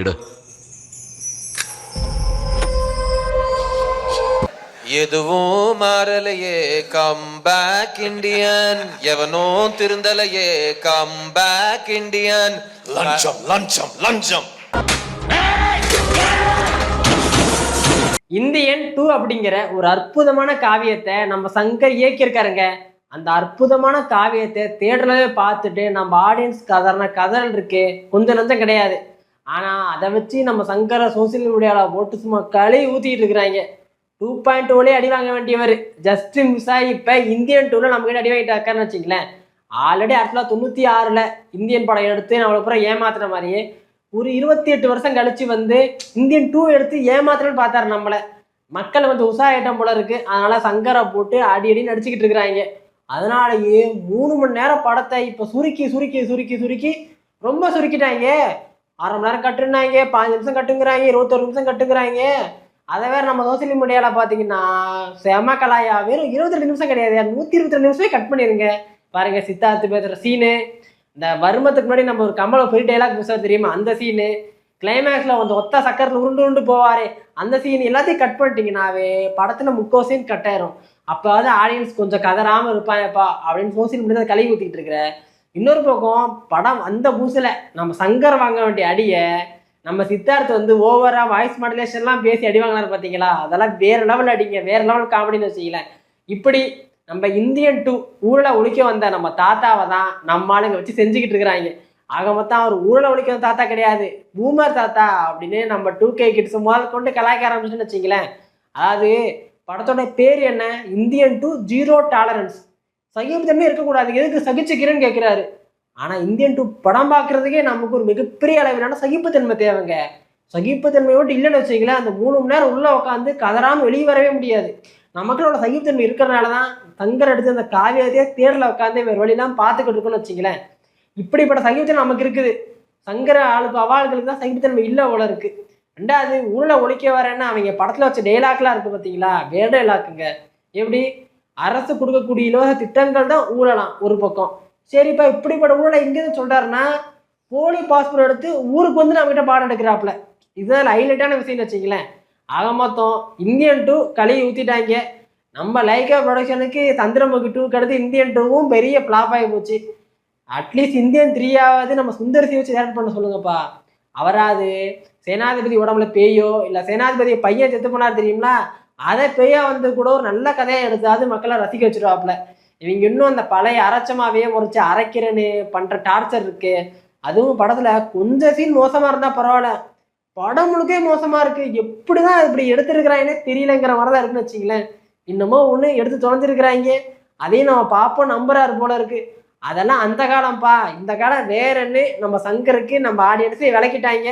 எடு எதுவும் மாறலையே come back Indian எவனோ திருந்தலையே கம் பேக் இண்டியன் லஞ்சம் லஞ்சம் லஞ்சம். இந்தியன் டூ அப்படிங்கிற ஒரு அற்புதமான காவியத்தை நம்ம சங்கர் இயக்கியிருக்காருங்க. அந்த அற்புதமான காவியத்தை தேட்டர்லவே பார்த்துட்டு நம்ம ஆடியன்ஸ் கதறின கதறல் இருக்கு. கொஞ்சம் நஞ்சம் கிடையாது. ஆனால் அதை வச்சு நம்ம சங்கரை சோசியல் மீடியாவில் போட்டு சும்மா களி ஊற்றிட்டு இருக்கிறாங்க. டூ பாயிண்ட் டூலே அடி வாங்க வேண்டியவர். ஜஸ்ட் மிஸ் ஆகி இப்போ இந்தியன் டூவில் நம்ம கிட்ட அடி வாங்கிட்டாக்கான்னு வச்சுங்களேன் ஆல்ரெடி ஆயிரத்தி தொள்ளாயிரத்தி தொண்ணூற்றி ஆறில் இந்தியன் படம் எடுத்து நம்மளை பூரா ஏமாத்துற மாதிரியே ஒரு இருபத்தி எட்டு வருஷம் கழிச்சு வந்து இந்தியன் டூ எடுத்து ஏமாத்துறன்னு பார்த்தாரு நம்மளை. மக்கள் வந்து உசாயிட்டம் போல இருக்கு. அதனால சங்கரை போட்டு அடி அடி நடிச்சுக்கிட்டு இருக்கிறாங்க. அதனாலயே மூணு மணி நேரம் படத்தை இப்போ சுருக்கி சுருக்கி சுருக்கி சுருக்கி ரொம்ப சுருக்கிட்டாங்க. அரை மணி நேரம் கட்டுனாங்க பாஞ்சு நிமிஷம் கட்டுங்கிறாங்க இருபத்தொரு நிமிஷம் கட்டுங்கிறாங்க. அதை வேற நம்ம சோசியல் மீடியாவில் பார்த்தீங்கன்னா செம கலாயா. வெறும் இருபத்தி ரெண்டு நிமிஷம் கிடையாது. நூற்றி இருபத்தி ரெண்டு நிமிஷமே கட் பண்ணிருங்க பாருங்க சித்தார்த்து பேசுகிற சீனு இந்த வருமத்துக்கு முன்னாடி நம்ம ஒரு கமலை பெரிய டைலாக் பேசுவார் தெரியுமா? அந்த சீனு கிளைமேக்ஸில் வந்து ஒத்த சக்கரத்தில் உருண்டு உருண்டு போவாரே. அந்த சீன் எல்லாத்தையும் கட் பண்ணிட்டீங்கன்னாவே படத்தில் முக்கோ கட் ஆயிரும். அப்போவாது ஆடியன்ஸ் கொஞ்சம் கதறாமல் இருப்பாங்கப்பா அப்படின்னு சோசியல் மீடியா கழுவி ஊற்றிட்டு இருக்கிற இன்னொரு பக்கம் படம் அந்த பூசில் நம்ம சங்கர் வாங்க வேண்டிய அடியை நம்ம சித்தார்த் வந்து ஓவராக வாய்ஸ் மாடுலேஷன்லாம் பேசி அடி வாங்கினார் பார்த்தீங்களா அதெல்லாம் வேற லெவல் அடிங்க. வேற லெவல் காமெடின்னு வச்சுக்கலேன் இப்படி நம்ம இந்தியன் டூ ஊழலை ஒழிக்க வந்த நம்ம தாத்தாவை தான் நம்ம ஆளுங்க வச்சு செஞ்சுக்கிட்டு இருக்கிறாங்க. ஆக மொத்தம் அவர் ஊழலை ஒழிக்க வந்த தாத்தா கிடையாது. பூமர் தாத்தா அப்படின்னு நம்ம டூ கே கிட்ஸ் முதல் கொண்டு கலாய்க்க ஆரம்பிச்சுன்னு வச்சிங்களேன் அதாவது படத்தோட பேர் என்ன? இந்தியன் டூ ஜீரோ டாலரன்ஸ் சகிப்புத்தன்மை இருக்கக்கூடாது. எதுக்கு சகிச்சுக்கிறேன்னு கேட்குறாரு ஆனால் இந்தியன் டூ படம் பார்க்குறதுக்கே நமக்கு ஒரு மிகப்பெரிய அளவிலான சகிப்புத்தன்மை தேவைங்க. சகிப்புத்தன்மை இல்லைன்னு வச்சுங்களேன் அந்த மூணு மணி நேரம் உள்ளே உட்காந்து கதறாமல் வெளியே வரவே முடியாது. நமக்களோட சகிப்புத்தன்மை இருக்கிறனால தான் தங்கர் எடுத்து அந்த காவியத்தையே தேரில் உட்காந்து வேறு வழியெல்லாம் பார்த்துக்கிட்டு இருக்கோம்னு வச்சுங்களேன் இப்படிப்பட்ட சகிப்புத்தன்மை நமக்கு இருக்குது. சங்கர ஆளுக்கு அவாளுகளுக்கு தான் சகிப்புத்தன்மை இல்லை போல இருக்குது ரெண்டாவது ஊரில் ஒழிக்க வரேன்னா அவங்க படத்தில் வச்ச டைலாக்லாம் இருக்குது பார்த்தீங்களா வேறு டைலாக்குங்க எப்படி? அரசு கொடுக்கக்கூடிய இலவச திட்டங்கள் தான் ஊழலாம் ஒரு பக்கம். சரிப்பா இப்படிப்பட்ட ஊழலை எங்கேருந்து சொல்கிறாருன்னா போலி பாஸ்போர்ட் எடுத்து ஊருக்கு வந்து நம்ம கிட்ட பாடம் எடுக்கிறாப்புல. இதுதான் ஹைலைட்டான விஷயம்னு வச்சுங்களேன் ஆக மொத்தம் இந்தியன் டூ களி ஊற்றிட்டாங்க நம்ம லைக்கா ப்ரொடக்ஷனுக்கு சந்திரமுகி டூ கடுத்து இந்தியன் டூவும் பெரிய ஃப்ளாப் ஆகி போச்சு. அட்லீஸ்ட் இந்தியன் த்ரீயாவது நம்ம சுந்தர் வச்சு டேரக்ட் பண்ண சொல்லுங்கப்பா. அவராது சேனாதிபதி உடம்புல பேயோ இல்லை சேனாதிபதி பையன் செத்து போனார் தெரியுங்களா? அதை பெய்யா வந்து கூட ஒரு நல்ல கதையை எடுத்தாவது மக்களை ரசிக்க வச்சிருவாப்புல. இவங்க இன்னும் அந்த பழைய அரைச்சமாவே முறைச்சு அரைக்கிறேன்னு பண்ற டார்ச்சர் இருக்கு. அதுவும் படத்துல கொஞ்சம் சீன் மோசமா இருந்தா பரவாயில்ல. படம் முழுக்கே மோசமா இருக்கு. எப்படிதான் இப்படி எடுத்திருக்கிறாங்கன்னே தெரியலங்கிற மாதிரி தான் இருக்குன்னு வச்சுங்களேன் இன்னமும் ஒன்று எடுத்து தொலைஞ்சிருக்கிறாங்க. அதையும் நம்ம பார்ப்போம் நம்புறாரு போல இருக்கு. அதெல்லாம் அந்த காலம்ப்பா. இந்த காலம் வேறன்னு நம்ம சங்கருக்கு நம்ம ஆடியன்ஸே விளக்கிட்டாங்க.